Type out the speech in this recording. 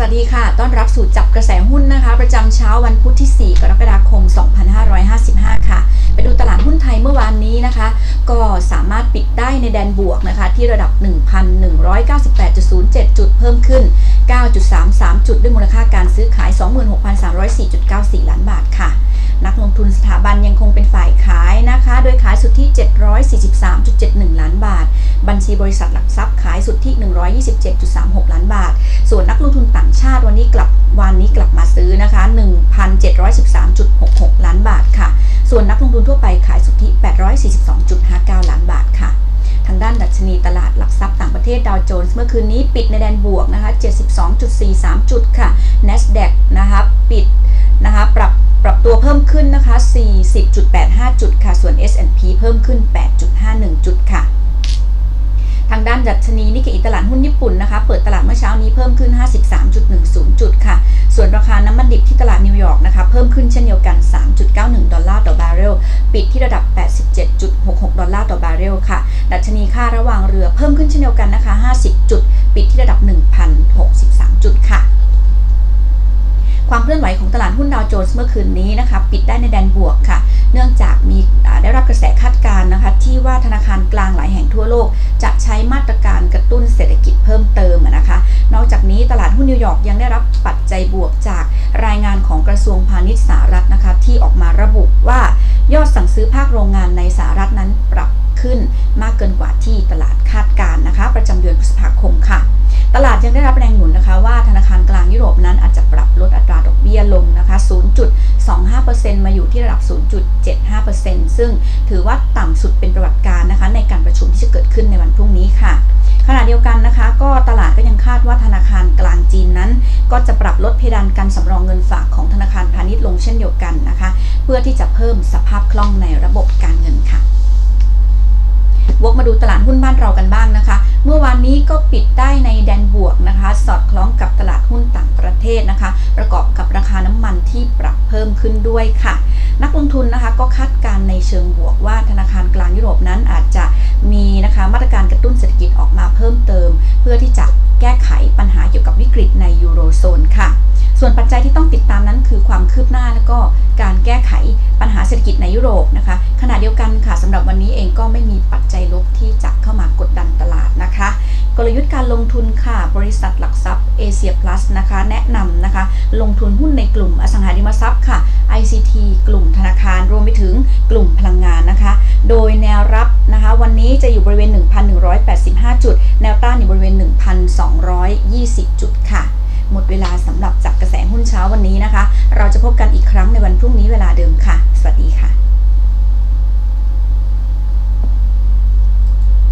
สวัสดีค่ะ ต้อนรับสู่จับกระแสหุ้นนะคะ ประจำเช้าวันพุธที่ 4 กรกฎาคม 2555 ค่ะ ไปดูตลาดหุ้นไทยเมื่อวานนี้นะคะ ก็สามารถปิดได้ในแดนบวกนะคะ ที่ระดับ 1,198.07 จุดเพิ่มขึ้น 9.33 จุดด้วยมูลค่าการซื้อขาย 26,304.94 ล้านบาทค่ะ นักลงทุนสถาบันยังคงเป็นฝ่ายขายนะคะ โดยขายสุทธิ 743.71 ล้านบาท ชีบริษัทหลักทรัพย์ขายสุทธิ 127.36 ล้านบาท ส่วนนักลงทุนต่างชาติวันนี้กลับวันนี้กลับมาซื้อนะคะ 1,713.66 ล้านบาทค่ะ ส่วนนักลงทุนทั่วไปขายสุทธิ 842.59 ล้านบาทค่ะทางด้านดัชนีตลาดหลักทรัพย์ต่างประเทศดาวโจนส์เมื่อคืนนี้ปิดในแดนบวกนะคะ 72.43 จุดค่ะ NASDAQ นะคะปิดนะคะปรับปรับตัวเพิ่มขึ้นนะคะ 40.85 จุดค่ะ ส่วน S&P เพิ่มขึ้น 8.51 จุดค่ะ ทางด้านดัชนีนิกเกอิตลาดหุ้นญี่ปุ่นนะคะเปิดตลาดเมื่อเช้านี้เพิ่มขึ้น 53.10 จุดค่ะ ส่วนราคาน้ำมันดิบที่ตลาดนิวยอร์กนะคะเพิ่มขึ้นเช่นเดียวกัน 3.91 ดอลลาร์ต่อบาร์เรลปิดที่ระดับ 87.66 ดอลลาร์ต่อบาร์เรลค่ะ ดัชนีค่าระหว่างเรือเพิ่มขึ้นเช่นเดียวกันนะคะ 50 จุด ปิดที่ระดับ 1,063 จุดค่ะความเคลื่อนไหวของตลาดหุ้นดาวโจนส์เมื่อคืนนี้นะคะปิดได้ในแดนบวกค่ะ เนื่องจากมีได้รับกระแสคาดการณ์นะคะที่ว่าธนาคารกลาง ใช้มาตรการกระตุ้นเศรษฐกิจเพิ่มเติมนะคะ นอกจากนี้ตลาดหุ้นนิวยอร์กยังได้รับปัจจัยบวกจากรายงานของกระทรวงพาณิชย์สหรัฐนะคะที่ออกมาระบุว่ายอดสั่งซื้อภาคโรงงานในสหรัฐนั้นปรับขึ้นมากเกินกว่าที่ตลาดคาดการณ์นะคะ ประจำเดือนพฤษภาคมค่ะ ตลาดยังได้รับแรงหนุนนะคะ ว่าธนาคารกลางยุโรปนั้นอาจจะปรับลดอัตราดอกเบี้ยลงนะคะ 0.25%มาอยู่ที่ระดับ 3.5%ซึ่งถือว่าต่ำสุดเป็นประวัติการนะคะในการประชุมที่จะเกิดขึ้นในวันพรุ่งนี้ค่ะ ขณะเดียวกันนะคะ ก็ตลาดก็ยังคาดว่าธนาคารกลางจีนนั้น ก็จะปรับลดเพดานการสำรองเงินฝากของธนาคารพาณิชย์ลงเช่นเดียวกันนะคะ เพื่อที่จะเพิ่มสภาพคล่องในระบบการเงินค่ะวกมาดูตลาดหุ้นบ้านเรากันบ้างนะคะ เมื่อวานนี้ก็ปิดได้ในแดนบวกนะคะ สอดคล้องกับตลาดหุ้นต่างประเทศนะคะ ประกอบกับราคาน้ำมันที่ปรับเพิ่มขึ้นด้วยค่ะ นักลงทุนนะคะก็คาดการณ์ในเชิงบวกว่าธนาคารกลางยุโรปนั้นอาจจะมีนะคะมาตรการกระตุ้นเศรษฐกิจออกมาเพิ่มเติม เพื่อที่จะแก้ไขปัญหาเกี่ยวกับวิกฤตในยูโรโซนค่ะ ส่วนปัจจัยที่ต้องติดตามนั้นคือความคืบหน้าและก็การแก้ไขปัญหาเศรษฐกิจในยุโรปนะคะขณะเดียวกันค่ะสำหรับวันนี้เองก็ไม่มีปัจจัยลบที่จะเข้ามากดดัน กลยุทธ์การลงทุนค่ะ บริษัทหลักทรัพย์เอเชียพลัสนะคะ แนะนำนะคะ ลงทุนหุ้นในกลุ่มอสังหาริมทรัพย์ค่ะ ICT กลุ่มธนาคารรวมไปถึงกลุ่มพลังงานนะคะ โดยแนวรับนะคะวันนี้จะอยู่บริเวณ 1,185 จุด แนวต้านอยู่บริเวณ 1,220 จุดค่ะ หมดเวลาสำหรับจับกระแสหุ้นเช้าวันนี้นะคะ เราจะพบกันอีกครั้งในวันพรุ่งนี้เวลาเดิมค่ะสวัสดี